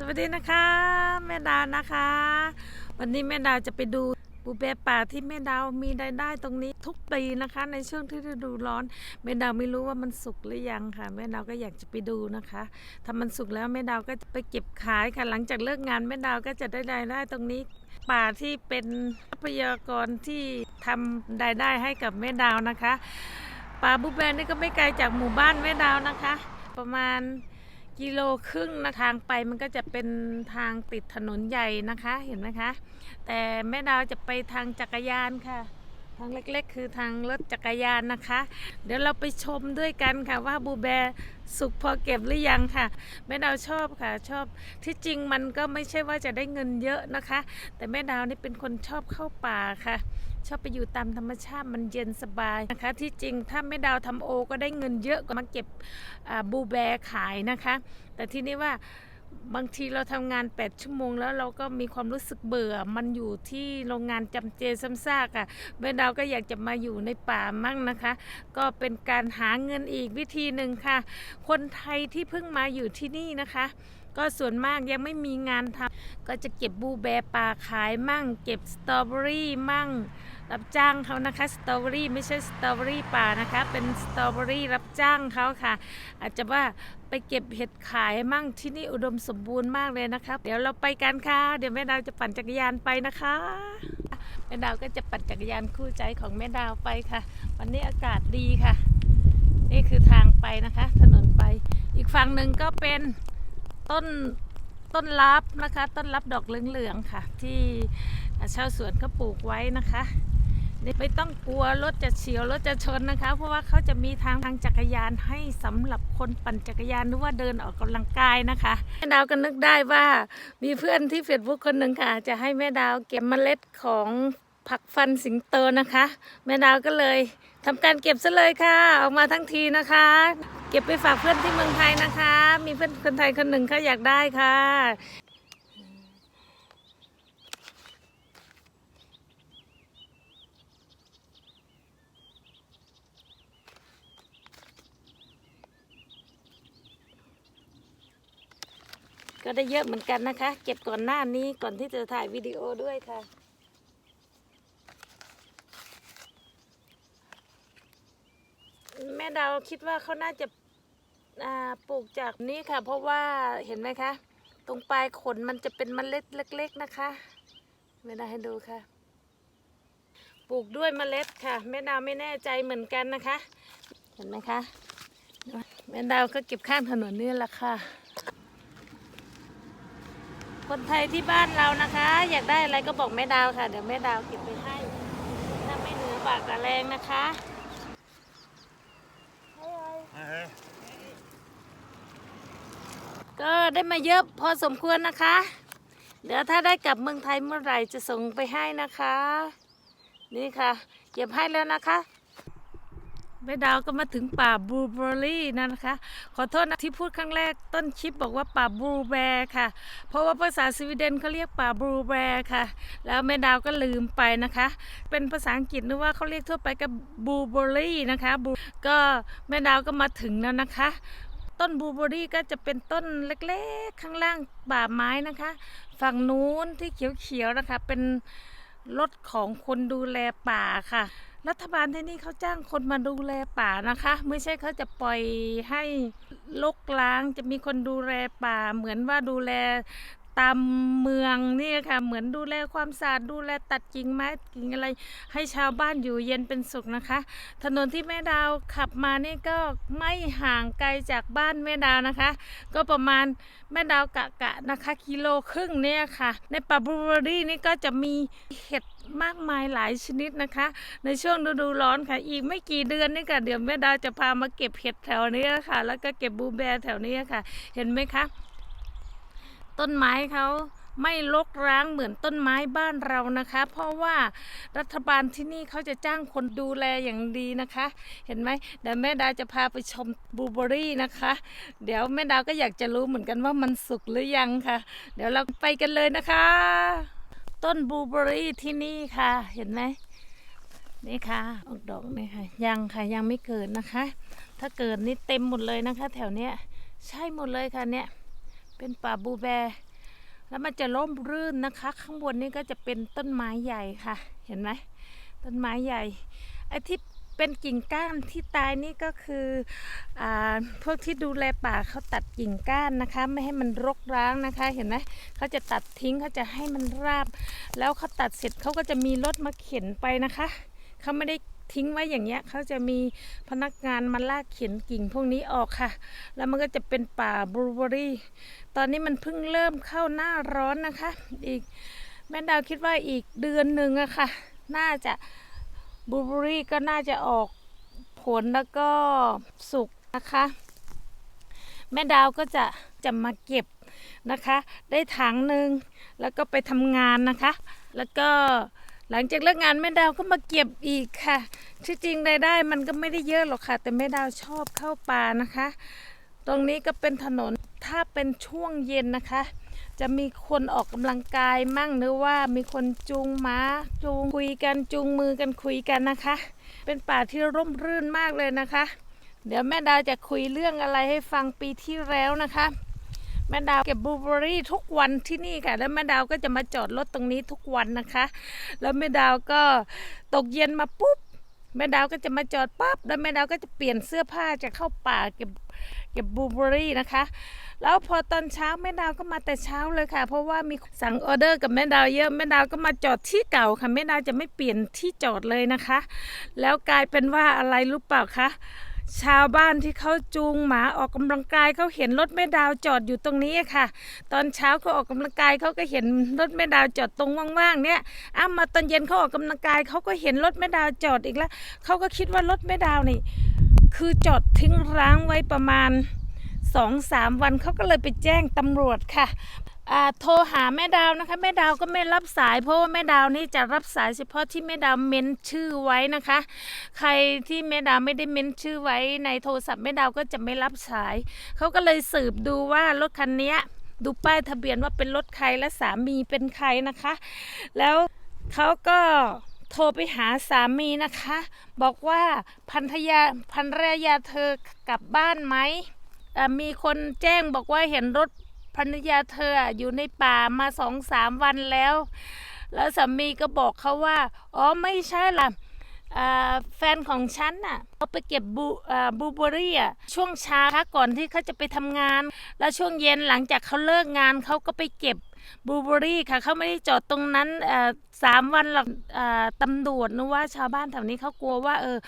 สวัสดีนะคะแม่ดาวนะคะ วันนี้แม่ดาวจะไปดูปูเปป่าที่แม่ดาวมีรายได้ตรงนี้ทุกปีนะคะ ในช่วงที่ฤดูร้อนแม่ดาวไม่รู้ว่ามันสุกหรือยังค่ะ แม่ดาวก็อยากจะไปดูนะคะถ้ามันสุกแล้วแม่ดาวก็จะไปเก็บขายค่ะหลังจากเลิกงานแม่ดาวก็จะได้รายได้ตรงนี้ ป่าที่เป็นทรัพยากรที่ทำรายได้ให้กับแม่ดาวนะคะ ป่าบูแบนนี่ก็ไม่ไกลจากหมู่บ้านแม่ดาวนะคะ ประมาณ กิโลครึ่งนะทางไปมันก็จะเป็นทางติดถนนใหญ่นะคะเห็นไหมคะ แต่แม่ดาวจะไปทางจักรยานค่ะ ทางเล็กๆ คือทางรถจักรยานนะคะ เดี๋ยวเราไปชมด้วยกันค่ะว่าบูแบร์สุกพอเก็บหรือยังค่ะแม่ดาวชอบค่ะชอบที่จริงมันก็ไม่ใช่ว่าจะได้เงินเยอะนะคะ แต่แม่ดาวนี่เป็นคนชอบเข้าป่าค่ะ ชอบไปอยู่ตามธรรมชาติมันเย็นสบายนะคะ ที่จริงถ้าแม่ดาวทำโอก็ได้เงินเยอะกว่ามาเก็บบูแบร์ขายนะคะ แต่ที่นี่ว่า บางทีเราทำงาน 8 ชั่วโมงแล้วเราก็มีความรู้สึกเบื่อ มันอยู่ที่โรงงานจำเจซ้ำซากอะ่ะแม่ดาวก็อยากจะมาอยู่ในป่ามั่งนะคะ ก็เป็นการหาเงินอีกวิธีหนึ่งค่ะ คนไทยที่เพิ่งมาอยู่ที่นี่นะคะ ก็ส่วนมากยังไม่มีงานทำก็จะเก็บบูแบร์ป่าขายมั่ง เก็บสตรอเบอรี่มั่ง รับจ้างเขานะคะ สตรอเบอรี่ไม่ใช่สตรอเบอรี่ป่านะคะ เป็นสตรอเบอรี่รับจ้างเขาค่ะ อาจจะว่า ไปเก็บเห็ดขายมั่งที่นี่อุดมสมบูรณ์มากเลยนะคะเดี๋ยวเราไปกันค่ะ เดี๋ยวแม่ดาวจะปั่นจักรยานไปนะคะแม่ดาวก็จะปั่นจักรยานคู่ใจของแม่ดาวไปค่ะ วันนี้อากาศดีค่ะ นี่คือทางไปนะคะ ถนนไป อีกฝั่งหนึ่งก็เป็นต้นต้นลับนะคะ ต้นลับดอกเหลืองๆค่ะ ที่ชาวสวนเขาปลูกไว้นะคะ ไม่ต้องกลัวรถจะเฉียวรถจะชนนะคะ เพราะว่าเขาจะมีทางทางจักรยานให้สำหรับคนปั่นจักรยานหรือว่าเดินออกกำลังกายนะคะแม่ดาวก็นึกได้ว่ามีเพื่อนที่เฟซบุ๊กคนหนึ่งค่ะ จะให้แม่ดาวเก็บเมล็ดของผักฟันสิงโตนะคะ แม่ดาวก็เลยทำการเก็บซะเลยค่ะออกมาทั้งทีนะคะ เก็บไปฝากเพื่อนที่เมืองไทยนะคะ มีเพื่อนคนไทยคนหนึ่งเขาอยากได้ค่ะ ก็ได้เยอะเหมือนกันนะคะ เก็บก่อนหน้านี้ก่อนที่จะถ่ายวิดีโอด้วยค่ะแม่ดาวคิดว่าเขาน่าจะาปลูกจากนี้ค่ะ เพราะว่าเห็นไหมคะ ตรงปลายขนมันจะเป็นเมล็ดเล็ก ๆนะคะแม่ดาวให้ดูค่ะ ปลูกด้วยเมล็ดค่ะ แม่ดาวไม่แน่ใจเหมือนกันนะคะ เห็นไหมคะแม่ดาวก็เก็บข้างถนนนี่แหละค่ะ คนไทยที่บ้านเรานะคะ อยากได้อะไรก็บอกแม่ดาวค่ะ เดี๋ยวแม่ดาวเก็บไปให้ ถ้าไม่เหนือบากกะแรงนะคะก็ได้มาเยอะพอสมควรนะคะ เดี๋ยวถ้าได้กลับเมืองไทยเมื่อไหร่จะส่งไปให้นะคะ นี่ค่ะ เก็บให้แล้วนะคะ แม่ดาวก็มาถึงป่าบลูเบอร์รี่นะคะ ขอโทษนะที่พูดครั้งแรกต้นคลิปบอกว่าป่าบลูแบร์ค่ะ เพราะว่าภาษาสวีเดนเขาเรียกป่าบลูแบร์ค่ะ แล้วแม่ดาวก็ลืมไปนะคะ เป็นภาษาอังกฤษนึกว่าเขาเรียกทั่วไปก็บบลูเบอร์รี่นะคะก็แม่ดาวก็มาถึงแล้วนะคะ ต้นบลูเบอร์รี่ก็จะเป็นต้นเล็กๆข้างล่างป่าไม้นะคะ ฝั่งนู้นที่เขียวๆนะคะ เป็นรถของคนดูแลป่าค่ะ รัฐบาลที่นี่เขาจ้างคนมาดูแลป่านะคะ ไม่ใช่เขาจะปล่อยให้ลกล้างจะมีคนดูแลป่า เหมือนว่าดูแลตามเมืองนี่ค่ะ เหมือนดูแลความสะอาดดูแลตัดกิ่งไม้กิ่งอะไร ให้ชาวบ้านอยู่เย็นเป็นสุขนะคะ ถนนที่แม่ดาวขับมานี่ก็ไม่ห่างไกลจากบ้านแม่ดาวนะคะ ก็ประมาณแม่ดาวกะกะนะคะ กิโลครึ่งเนี่ยค่ะ ในป่าบลูเบอรี่นี่ก็จะมีเห็ด มากมายหลายชนิดนะคะ ในช่วงฤดูร้อนค่ะ อีกไม่กี่เดือนนี่ค่ะเดี๋ยวแม่ดาวจะพามาเก็บเห็ดแถวนี้ค่ะ แล้วก็เก็บบลูแบร์แถวนี้ค่ะ เห็นไหมคะ ต้นไม้เขาไม่รกร้างเหมือนต้นไม้บ้านเรานะคะ เพราะว่ารัฐบาลที่นี่เขาจะจ้างคนดูแลอย่างดีนะคะ เห็นไหมเดี๋ยวแม่ดาวจะพาไปชมบลูเบอร์รี่นะคะ เดี๋ยวแม่ดาวก็อยากจะรู้เหมือนกันว่ามันสุกหรือยังค่ะ เดี๋ยวเราไปกันเลยนะคะ ต้นบลูเบอรี่ที่นี่ค่ะ เห็นไหมนี่ค่ะออกดอกนี่ค่ะ ยังค่ะยังไม่เกิดนะคะ ถ้าเกิดนี่เต็มหมดเลยนะคะ แถวเนี้ยใช่หมดเลยค่ะเนี่ย เป็นป่าบูแบร์แล้วมันจะร่มรื่นนะคะ ข้างบนนี่ก็จะเป็นต้นไม้ใหญ่ค่ะ เห็นไหมต้นไม้ใหญ่ไอ้ที่ เป็นกิ่งก้านที่ตายนี่ก็คืออพวกที่ดูแลป่าเขาตัดกิ่งก้านนะคะ ไม่ให้มันรกร้างนะคะ เห็นไหมเขาจะตัดทิ้งเขาจะให้มันราบ แล้วเขาตัดเสร็จเขาก็จะมีรถมาเข็นไปนะคะเขาไม่ได้ทิ้งไว้อย่างเงี้ยเขาจะมีพนักงานมาลากเข็นกิ่งพวกนี้ออกค่ะ แล้วมันก็จะเป็นป่าบลูเบอรี่ ตอนนี้มันเพิ่งเริ่มเข้าหน้าร้อนนะคะ อีกแม่ดาวคิดว่าอีกเดือนหนึ่งอะค่ะ น่าจะ บลูเบอรี่ก็น่าจะออกผลแล้วก็สุกนะคะ แม่ดาวก็จะจะมาเก็บนะคะ ได้ถังหนึ่งแล้วก็ไปทำงานนะคะ แล้วก็หลังจากเลิกงานแม่ดาวก็มาเก็บอีกค่ะที่จริงรายได้มันก็ไม่ได้เยอะหรอกค่ะ แต่แม่ดาวชอบเข้าป่านะคะ ตรงนี้ก็เป็นถนนถ้าเป็นช่วงเย็นนะคะ จะมีคนออกกำลังกายมั่งหรือว่ามีคนจูงม้าจูงคุยกันจูงมือกันคุยกันนะคะ เป็นป่าที่ร่มรื่นมากเลยนะคะ เดี๋ยวแม่ดาวจะคุยเรื่องอะไรให้ฟังปีที่แล้วนะคะ แม่ดาวเก็บบลูเบอร์รี่ทุกวันที่นี่ค่ะ แล้วแม่ดาวก็จะมาจอดรถตรงนี้ทุกวันนะคะ แล้วแม่ดาวก็ตกเย็นมาปุ๊บแม่ดาวก็จะมาจอดปั๊บแล้วแม่ดาวก็จะเปลี่ยนเสื้อผ้าจะเข้าป่าเก็บ ก็บบลูเบอรี่นะคะ แล้วพอตอนเช้าแม่ดาวก็มาแต่เช้าเลยค่ะ เพราะว่ามีสั่งออเดอร์กับแม่ดาวเยอะแม่ดาวก็มาจอดที่เก่าค่ะแม่ดาวจะไม่เปลี่ยนที่จอดเลยนะคะ แล้วกลายเป็นว่าอะไรรู้เปล่าคะชาวบ้านที่เขาจูงหมาออกกำลังกายเขาเห็นรถแม่ดาวจอดอยู่ตรงนี้ค่ะ ตอนเช้าเขาออกกำลังกายเขาก็เห็นรถแม่ดาวจอดตรงว่างๆเนี่ยอ้ามาตอนเย็นเขาออกกำลังกายเขาก็เห็นรถแม่ดาวจอดอีกแล้วเขาก็คิดว่ารถแม่ดาวนี่ คือจอดทิ้งร้างไว้ประมาณสองสามวันเขาก็เลยไปแจ้งตำรวจค่ะโทรหาแม่ดาวนะคะ แม่ดาวก็ไม่รับสาย เพราะว่าแม่ดาวนี่จะรับสายเฉพาะที่แม่ดาวเม้นชื่อไว้นะคะ ใครที่แม่ดาวไม่ได้เม้นชื่อไว้ ในโทรศัพท์แม่ดาวก็จะไม่รับสายเขาก็เลยสืบดูว่ารถคันนี้ดูป้ายทะเบียนว่าเป็นรถใครและสามีเป็นใครนะคะ แล้วเขาก็ โทรไปหาสามีนะคะ บอกว่าพันธยาพันรยาเธอกลับบ้านไหมมีคนแจ้งบอกว่าเห็นรถพันยาเธออยู่ในป่ามาสองสามวันแล้ว แล้วสามีก็บอกเขาว่า อ๋อไม่ใช่ล่ะแฟนของฉันน่ะเขาไปเก็บบูบูเบอรี่อะช่วงเช้าค่ะก่อนที่เขาจะไปทำงาน แล้วช่วงเย็นหลังจากเขาเลิกงานเขาก็ไปเก็บ บลูเบอรี่ค่ะเขาไม่ได้จอดตรงนั้นสามวันหรอกตำรวจนึกว่าชาวบ้านแถวนี้เขากลัวว่าเออ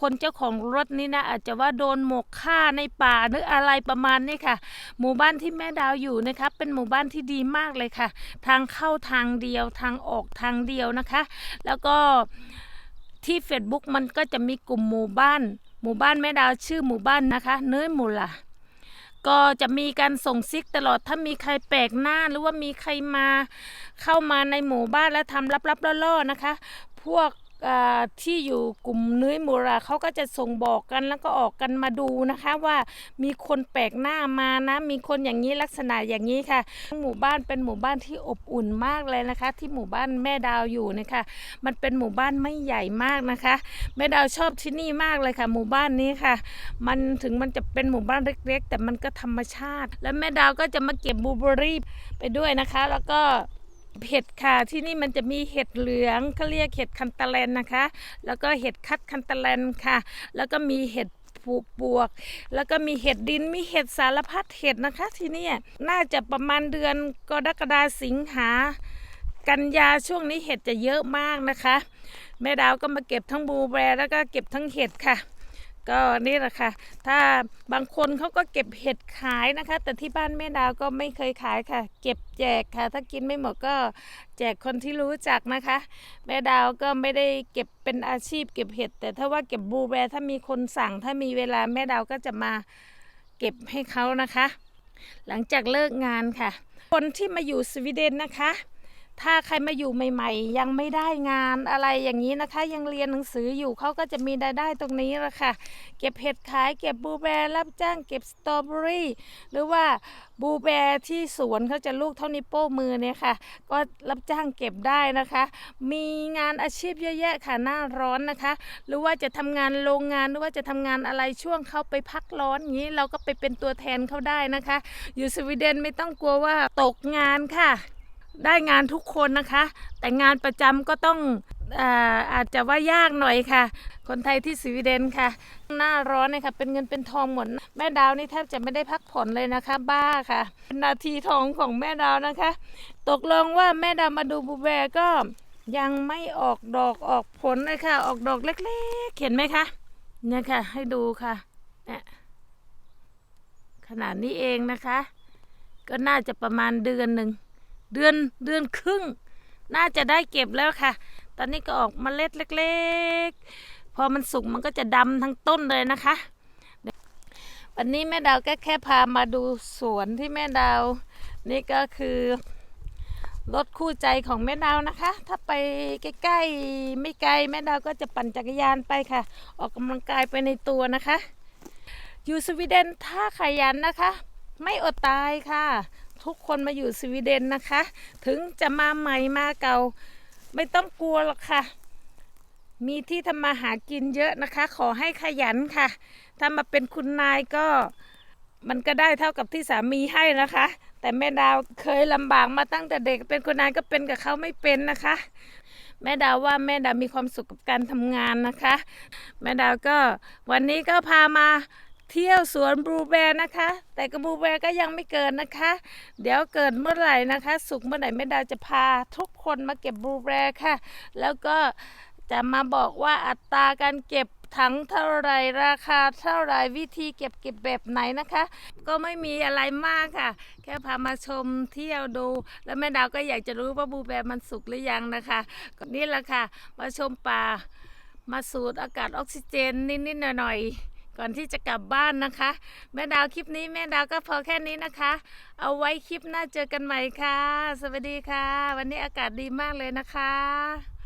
คนเจ้าของรถนี่นะอาจจะว่าโดนหมกฆ่าในป่าหรืออะไรประมาณนี้ค่ะ หมู่บ้านที่แม่ดาวอยู่นะคะเป็นหมู่บ้านที่ดีมากเลยค่ะ ทางเข้าทางเดียวทางออกทางเดียวนะคะ แล้วก็ที่ Facebook มันก็จะมีกลุ่มหมู่บ้าน หมู่บ้านแม่ดาวชื่อหมู่บ้านนะคะ เนื้อหมูล่ะ ก็จะมีการส่งซิกตลอดถ้ามีใครแปลกหน้าหรือว่ามีใครมาเข้ามาในหมู่บ้านและทำลับๆล่อๆนะคะ พวก ที่อยู่กลุ่มเนื้อหมูราเขาก็จะส่งบอกกันแล้วก็ออกกันมาดูนะคะว่ามีคนแปลกหน้ามานะ มีคนอย่างนี้ลักษณะอย่างนี้ค่ะ หมู่บ้านเป็นหมู่บ้านที่อบอุ่นมากเลยนะคะ ที่หมู่บ้านแม่ดาวอยู่นะคะมันเป็นหมู่บ้านไม่ใหญ่มากนะคะ แม่ดาวชอบที่นี่มากเลยค่ะ หมู่บ้านนี้ค่ะ มันถึงมันจะเป็นหมู่บ้านเล็ก ๆ แต่มันก็ธรรมชาติ แล้วแม่ดาวก็จะมาเก็บบลูเบอร์รี่ไปด้วยนะคะ แล้วก็ เห็ดค่ะที่นี่มันจะมีเห็ดเหลืองเขาเรียกเห็ดคันตะแลนนะคะ แล้วก็เห็ดคัดคันตะแลนค่ะ แล้วก็มีเห็ดผูปวก แล้วก็มีเห็ดดินมีเห็ดสารพัดเห็ดนะคะ ที่นี่น่าจะประมาณเดือนกรกฎาสิงหากันยาช่วงนี้เห็ดจะเยอะมากนะคะ แม่ดาวก็มาเก็บทั้งบูแบร์แล้วก็เก็บทั้งเห็ดค่ะ ก็นี่แหละค่ะ ถ้าบางคนเขาก็เก็บเห็ดขายนะคะ แต่ที่บ้านแม่ดาวก็ไม่เคยขายค่ะ เก็บแจกค่ะ ถ้ากินไม่หมดก็แจกคนที่รู้จักนะคะ แม่ดาวก็ไม่ได้เก็บเป็นอาชีพเก็บเห็ด แต่ถ้าว่าเก็บบูแบร์ถ้ามีคนสั่ง ถ้ามีเวลาแม่ดาวก็จะมาเก็บให้เขานะคะ หลังจากเลิกงานค่ะ คนที่มาอยู่สวีเดนนะคะ ถ้าใครมาอยู่ใหม่ ๆ ยังไม่ได้งานอะไรอย่างนี้นะคะ ยังเรียนหนังสืออยู่เขาก็จะมีรายได้ตรงนี้แหละค่ะ เก็บเห็ดขายเก็บบลูแบร์รับจ้างเก็บสตรอเบอรี่หรือว่าบลูแบร์ที่สวนเขาจะลูกเท่านิ้วโป้มือเนี่ยค่ะ ก็รับจ้างเก็บได้นะคะ มีงานอาชีพเยอะแยะค่ะหน้าร้อนนะคะ หรือว่าจะทำงานโรงงานหรือว่าจะทำงานอะไรช่วงเขาไปพักร้อนอย่างนี้เราก็ไปเป็นตัวแทนเขาได้นะคะ อยู่สวีเดนไม่ต้องกลัวว่าตกงานค่ะ ได้งานทุกคนนะคะ แต่งานประจำก็ต้องอาอาจจะว่ายากหน่อยค่ะ คนไทยที่สวีเดนค่ะ หน้าร้อนเลยค่ะเป็นเงินเป็นทองหมดแม่ดาวนี่แทบจะไม่ได้พักผ่อนเลยนะคะ บ้าค่ะเป็นนาทีทองของแม่ดาวนะคะ ตกลงว่าแม่ดาวมาดูบูแบก็ยังไม่ออกดอกออกผลเลยค่ะ ออกดอกเล็กๆ เห็นไหมคะเนี่ยค่ะ ให้ดูค่ะเนี่ยขนาดนี้เองนะคะ ก็น่าจะประมาณเดือนหนึ่ง เดือนเดือนครึ่ง น่าจะได้เก็บแล้วค่ะ ตอนนี้ก็ออกมเมล็ดเล็ก ๆ พอมันสุกมันก็จะดำทั้งต้นเลยนะคะ วันนี้แม่ดาวก็แค่พามาดูสวนที่แม่ดาว นี่ก็คือรถคู่ใจของแม่ดาวนะคะ ถ้าไปใกล้ๆไม่ไกลแม่ดาวก็จะปั่นจักรยานไปค่ะ ออกกำลังกายไปในตัวนะคะอยู่สวีเดนถ้าขยันนะคะ ไม่อดตายค่ะ ทุกคนมาอยู่สวีเดนนะคะ ถึงจะมาใหม่มาเก่า ไม่ต้องกลัวหรอกค่ะ มีที่ทำมาหากินเยอะนะคะ ขอให้ขยันค่ะ ถ้ามาเป็นคุณนายก็มันก็ได้เท่ากับที่สามีให้นะคะ แต่แม่ดาวเคยลำบากมาตั้งแต่เด็กเป็นคุณนายก็เป็นกับเขาไม่เป็นนะคะ แม่ดาวว่าแม่ดาวมีความสุขกับการทำงานนะคะ แม่ดาวก็วันนี้ก็พามา เที่ยวสวนบลูแบร์นะคะ แต่กับบลูแบร์ก็ยังไม่เกิดนะคะ เดี๋ยวเกิดเมื่อไหร่นะคะ สุกเมื่อไหร่แม่ดาวจะพาทุกคนมาเก็บบลูแบร์ค่ะ แล้วก็จะมาบอกว่าอัตราการเก็บถังเท่าไหรราคาเท่าไหรวิธีเก็บเก็บแบบไหนนะคะ ก็ไม่มีอะไรมากค่ะ แค่พามาชมเที่ยวดู แล้วแม่ดาวก็อยากจะรู้ว่าบูแบร์มันสุกหรือยังนะคะนี่แหละค่ะ มาชมป่ามาสูดอากาศออกซิเจนนิดๆหน่อยๆ ก่อนที่จะกลับบ้านนะคะ แม่ดาวคลิปนี้แม่ดาวก็พอแค่นี้นะคะ เอาไว้คลิปหน้าเจอกันใหม่ค่ะ สวัสดีค่ะ วันนี้อากาศดีมากเลยนะคะ